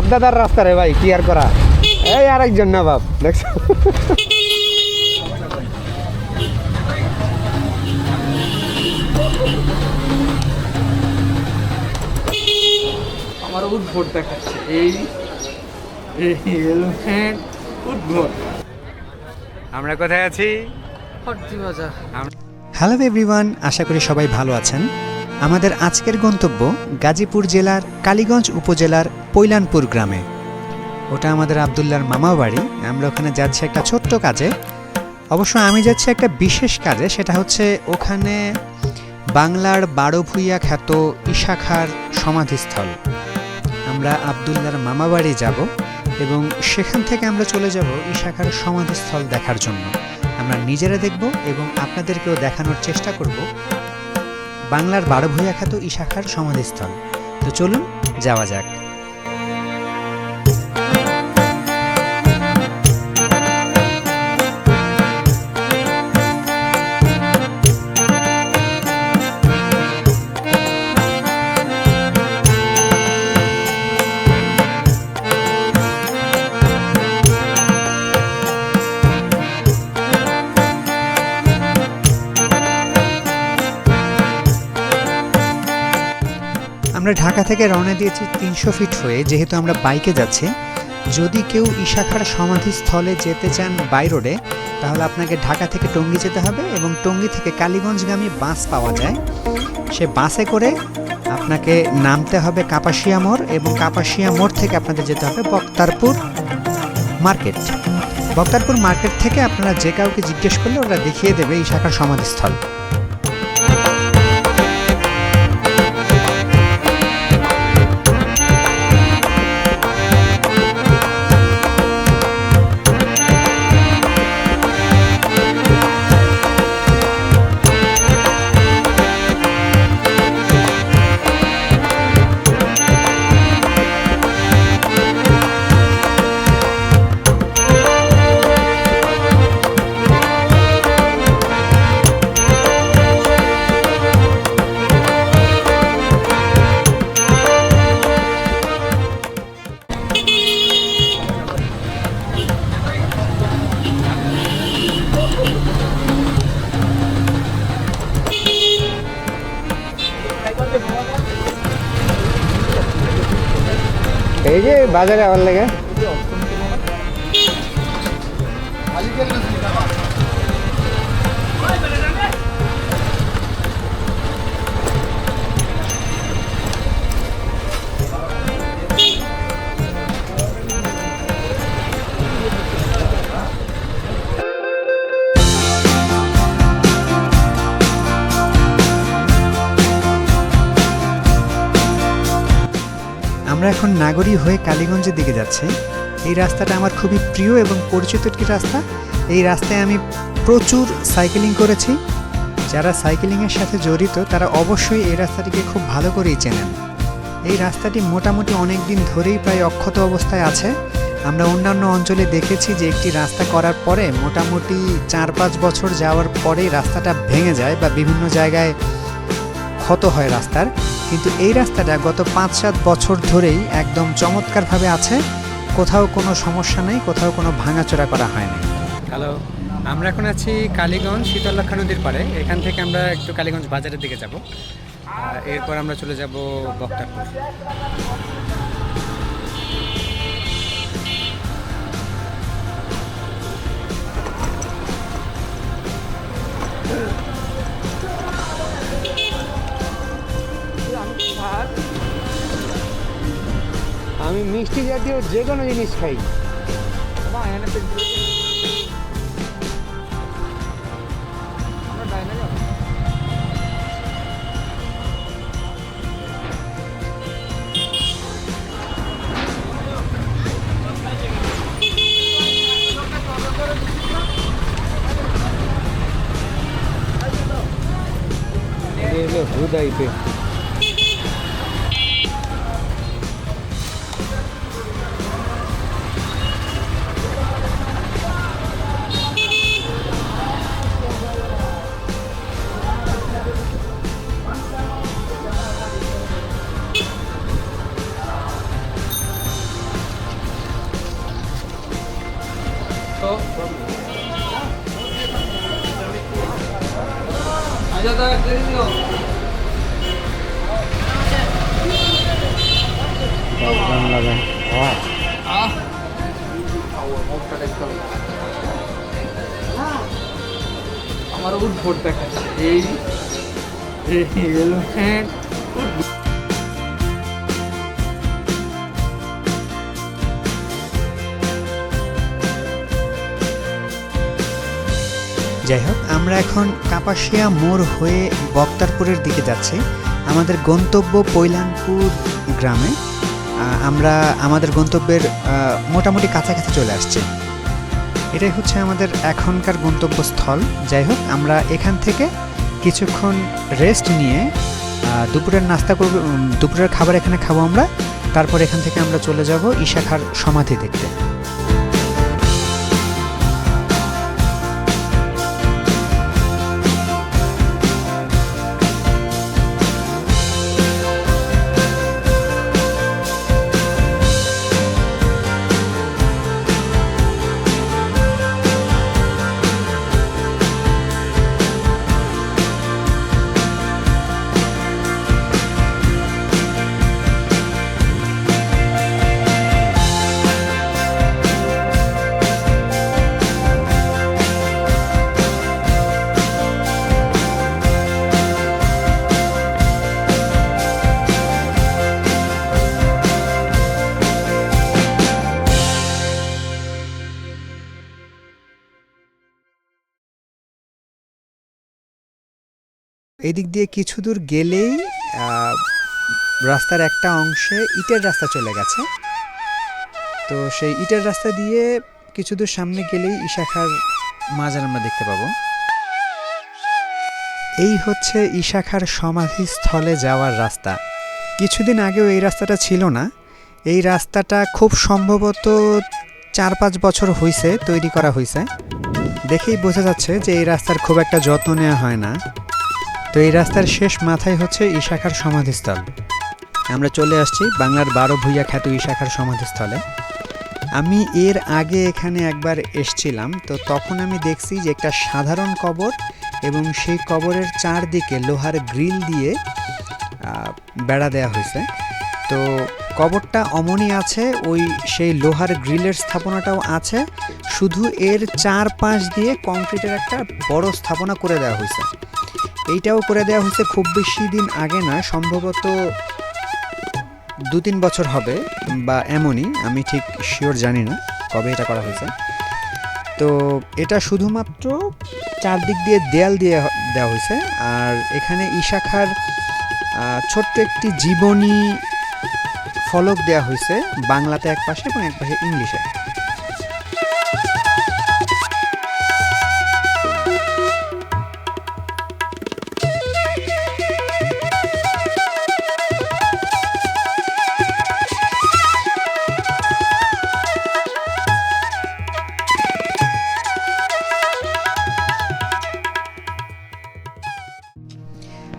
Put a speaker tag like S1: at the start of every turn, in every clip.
S1: বাপ দাদার রাস্তা রে ভাই কি আর করা? এই আরেকজন না বাপ দেখছ?
S2: আমার উদ্ভট দেখাচ্ছে এই এই হেলমেট উদ্ভট।
S1: আমরা কোথায় আছি?
S3: হ্যালো এভরিওয়ান আশা করি সবাই ভালো আছেন। আমাদের আজকের গন্তব্য গাজীপুর জেলার কালীগঞ্জ উপজেলার পৈলানপুর গ্রামে। ওটা আমাদের আবদুল্লার মামা বাড়ি। আমরা ওখানে যাচ্ছি একটা ছোট্ট কাজে। অবশ্য আমি যাচ্ছি একটা বিশেষ কাজে, সেটা হচ্ছে ওখানে বাংলার বারো ভূইয়া খ্যাত ইশাখার সমাধিস্থল। আমরা আবদুল্লার মামা বাড়ি যাব এবং সেখান থেকে আমরা চলে যাব ইশাখার সমাধিস্থল দেখার জন্য। আমরা নিজেরা দেখব এবং আপনাদেরকেও দেখানোর চেষ্টা করব বাংলার বারো ভূয়া খ্যাত ইশাখার সমাধিস্থল। তো চলুন যাওয়া যাক। আমরা ঢাকা থেকে রওনা দিয়েছি তিনশো ফিট হয়ে, যেহেতু আমরা বাইকে যাচ্ছি। যদি কেউ ইশাখার সমাধিস্থলে যেতে চান বাই রোডে তাহলে আপনাকে ঢাকা থেকে টঙ্গী যেতে হবে এবং টঙ্গী থেকে কালীগঞ্জগামী বাস পাওয়া যায়। সে বাসে করে আপনাকে নামতে হবে কাপাসিয়া মোড় এবং কাপাসিয়া মোড় থেকে আপনাদের যেতে হবে বক্তারপুর মার্কেট। বক্তারপুর মার্কেট থেকে আপনারা যে কাউকে জিজ্ঞেস করলে ওরা দেখিয়ে দেবে ইশাখার সমাধিস্থল।
S1: এই যে বাজারে আমার লেগে।
S3: আমরা এখন নাগরী হয়ে কালীগঞ্জের দিকে যাচ্ছি। এই রাস্তাটা আমার খুবই প্রিয় এবং পরিচিত একটি রাস্তা। এই রাস্তায় আমি প্রচুর সাইকেলিং করেছি। যারা সাইকেলিংয়ের সাথে জড়িত, তারা অবশ্যই এই রাস্তাটিকে খুব ভালো করেই চেনেন। এই রাস্তাটি মোটামুটি অনেক দিন ধরেই প্রায় অক্ষত অবস্থায় আছে। আমরা অন্যান্য অঞ্চলে দেখেছি যে একটি রাস্তা করার পরে মোটামুটি চার পাঁচ বছর যাওয়ার পরেই রাস্তাটা ভেঙে যায় বা বিভিন্ন জায়গায় ক্ষত হয় রাস্তার। কিন্তু এই রাস্তাটা গত পাঁচ সাত বছর ধরেই একদম চমৎকারভাবে আছে। কোথাও কোনো সমস্যা নেই, কোথাও কোনো ভাঙাচোরা করা হয়নি। হ্যালো আমরা এখন আছি কালীগঞ্জ শীতলক্ষা নদীর পাড়ে। এখান থেকে আমরা একটু কালীগঞ্জ বাজারের দিকে যাব। এরপর আমরা চলে যাব বক্তারপুর।
S1: আমি মিষ্টি জাতীয় যে কোনো জিনিস খাই। দশজন উঠ ভোট
S2: আমার দেখাচ্ছে এই এই
S3: যাই হোক, আমরা এখন কাপাসিয়া মোড় হয়ে বক্তারপুরের দিকে যাচ্ছি। আমাদের গন্তব্য পৈলানপুর গ্রামে। আমরা আমাদের গন্তব্যের মোটামুটি কাছাকাছি চলে আসছি। এটাই হচ্ছে আমাদের এখনকার গন্তব্যস্থল। যাই হোক, আমরা এখান থেকে কিছুক্ষণ রেস্ট নিয়ে দুপুরের নাস্তা করব দুপুরের খাবার এখানে খাব আমরা। তারপর এখান থেকে আমরা চলে যাব ঈশাখার সমাধি দেখতে। এদিক দিয়ে কিছু দূর গেলেই রাস্তার একটা অংশে ইটের রাস্তা চলে গেছে। তো সেই ইটের রাস্তা দিয়ে কিছু দূর সামনে গেলেই ইশাখার মাজার আমরা দেখতে পাবো। এই হচ্ছে ইশাখার সমাধিস্থলে যাওয়ার রাস্তা। কিছুদিন আগেও এই রাস্তাটা ছিল না। এই রাস্তাটা খুব সম্ভবত চার পাঁচ বছর হয়েছে তৈরি করা হয়েছে দেখেই বোঝা যাচ্ছে যে এই রাস্তার খুব একটা যত্ন নেওয়া হয় না। তো এই রাস্তার শেষ মাথায় হচ্ছে ইশাখার সমাধিস্থল। আমরা চলে আসছি বাংলার বারো ভূইয়া খ্যাত ইশাখার সমাধিস্থলে। আমি এর আগে এখানে একবার এসছিলাম, তো তখন আমি দেখছি যে একটা সাধারণ কবর এবং সেই কবরের চারদিকে লোহার গ্রিল দিয়ে বেড়া দেওয়া হয়েছে। তো কবরটা অমনই আছে, ওই সেই লোহার গ্রিলের স্থাপনাটাও আছে, শুধু এর চার পাশ দিয়ে কংক্রিটের একটা বড় স্থাপনা করে দেওয়া হয়েছে। এইটাও করে দেওয়া হয়েছে খুব বেশি দিন আগে না, সম্ভবত দু তিন বছর হবে বা এমনই, আমি ঠিক শিওর জানি না কবে এটা করা হয়েছে। তো এটা শুধুমাত্র চারদিক দিয়ে দেয়াল দিয়ে দেওয়া হয়েছে, আর এখানে ইশাখার ছোট্ট একটি জীবনী ফলক দেওয়া হয়েছে বাংলাতে এক পাশে এবং এক পাশে ইংলিশে।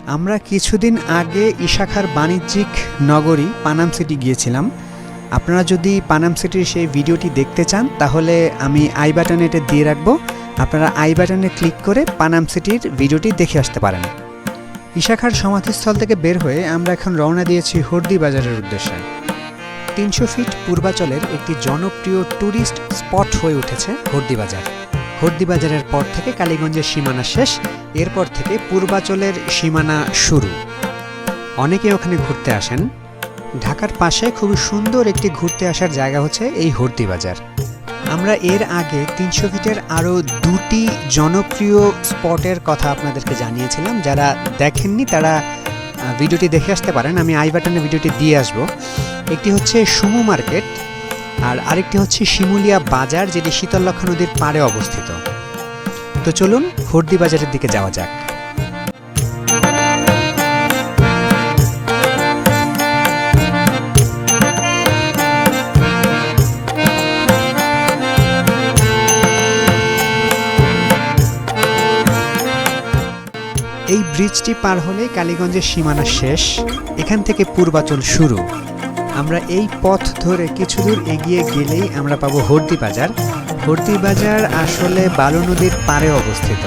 S3: আমরা কিছুদিন আগে ইশাখার বাণিজ্যিক নগরী পানাম সিটি গিয়েছিলাম। আপনারা যদি পানাম সিটির সেই ভিডিওটি দেখতে চান, তাহলে আমি আই বাটনে এটা দিয়ে রাখব। আপনারা আই বাটনে ক্লিক করে পানাম সিটির ভিডিওটি দেখে আসতে পারেন। ইশাখার সমাধিস্থল থেকে বের হয়ে আমরা এখন রওনা দিয়েছি হর্দি বাজারের উদ্দেশ্যে। তিনশো ফিট পূর্বাচলের একটি জনপ্রিয় ট্যুরিস্ট স্পট হয়ে উঠেছে হর্দি বাজার। হর্দি বাজারের পর থেকে কালীগঞ্জের সীমানা শেষ, এরপর থেকে পূর্বাচলের সীমানা শুরু। অনেকে ওখানে ঘুরতে আসেন। ঢাকার পাশে খুবই সুন্দর একটি ঘুরতে আসার জায়গা হচ্ছে এই হর্দি বাজার আমরা এর আগে তিনশো ফিটের আরও দুটি জনপ্রিয় স্পটের কথা আপনাদেরকে জানিয়েছিলাম। যারা দেখেননি তারা ভিডিওটি দেখে আসতে পারেন। আমি আই বাটনে ভিডিওটি দিয়ে আসব। একটি হচ্ছে সুমু মার্কেট। আর আরেকটি হচ্ছে শিমুলিয়া বাজার, যেটি শীতলক্ষা নদীর পাড়ে অবস্থিত। তো চলুন হর্দি বাজারের দিকে যাওয়া যাক। এই ব্রিজটি পার হলে কালীগঞ্জের সীমানা শেষ। এখান থেকে পূর্বাচল শুরু। আমরা এই পথ ধরে কিছু দূর এগিয়ে গেলেই আমরা পাবো হর্দি বাজার। হর্দি বাজার আসলে বালু নদীর পারে অবস্থিত।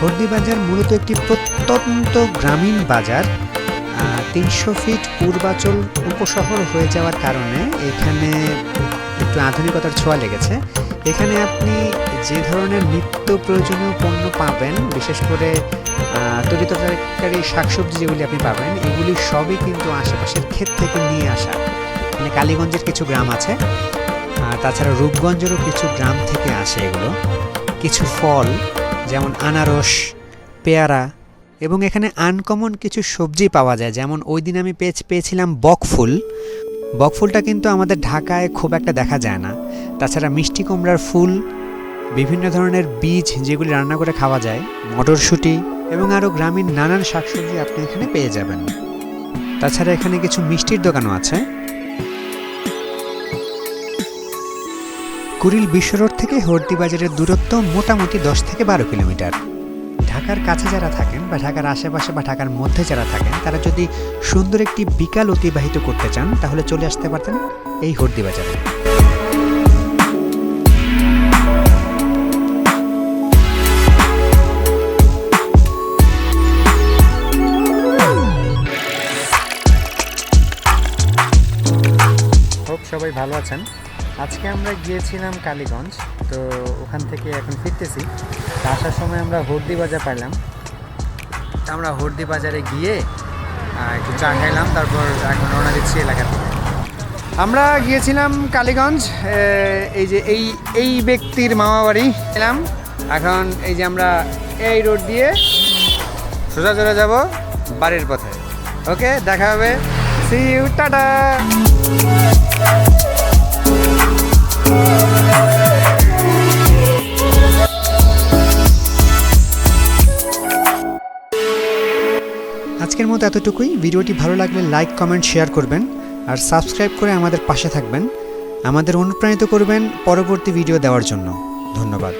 S1: হর্দি বাজার
S3: মূলত একটি প্রত্যন্ত গ্রামীণ বাজার। তিনশো ফিট পূর্বাচল উপশহর হয়ে যাওয়ার কারণে এখানে একটু আধুনিকতার ছোঁয়া লেগেছে। এখানে আপনি যে ধরনের নিত্য প্রয়োজনীয় পণ্য পাবেন, বিশেষ করে তরিত তরকারি, শাকসবজি যেগুলি আপনি পাবেন, এগুলি সবই কিন্তু আশেপাশের ক্ষেত থেকে নিয়ে আসা। মানে কালীগঞ্জের কিছু গ্রাম আছে, আর তাছাড়া রূপগঞ্জেরও কিছু গ্রাম থেকে আসে এগুলো। কিছু ফল, যেমন আনারস, পেয়ারা এবং এখানে আনকমন কিছু সবজি পাওয়া যায়। যেমন ওই দিন আমি পেয়ে পেয়েছিলাম বকফুল বকফুলটা কিন্তু আমাদের ঢাকায় খুব একটা দেখা যায় না। তাছাড়া মিষ্টি কুমড়ার ফুল, বিভিন্ন ধরনের বীজ যেগুলি রান্না করে খাওয়া যায়, মটরশুঁটি এবং আরও গ্রামীণ নানান শাকসবজি আপনি এখানে পেয়ে যাবেন। তাছাড়া এখানে কিছু মিষ্টির দোকানও আছে। কুড়িল বিশ্ব রোড থেকে হর্দি বাজারের দূরত্ব মোটামুটি দশ থেকে বারো কিলোমিটার। ঢাকার কাছে যারা থাকেন বা ঢাকার আশেপাশে বা ঢাকার মধ্যে যারা থাকেন, তারা যদি সুন্দর একটি বিকাল অতিবাহিত করতে চান, তাহলে চলে আসতে পারতেন এই হর্দি বাজারে। সবাই ভালো আছেন। আজকে আমরা গিয়েছিলাম কালীগঞ্জ, তো ওখান থেকে এখন ফিরতেছি। আসার সময় আমরা হর্দি বাজার পাইলাম। আমরা হর্দি বাজারে গিয়ে একটু চা খাইলাম, তারপর এখন রওনা দিচ্ছি এলাকা থেকে আমরা গিয়েছিলাম কালীগঞ্জ এই যে এই এই ব্যক্তির মামা বাড়ি এলাম এখন এই যে আমরা এই রোড দিয়ে সোজা চলে যাব বাড়ির পথে। ওকে, দেখা হবে। See you tata! আজকের মতো এতটুকুই। ভিডিওটি ভালো লাগলে লাইক, কমেন্ট, শেয়ার করবেন আর সাবস্ক্রাইব করে আমাদের পাশে থাকবেন। আমাদের অনুপ্রাণিত করবেন পরবর্তী ভিডিও দেওয়ার জন্য। ধন্যবাদ।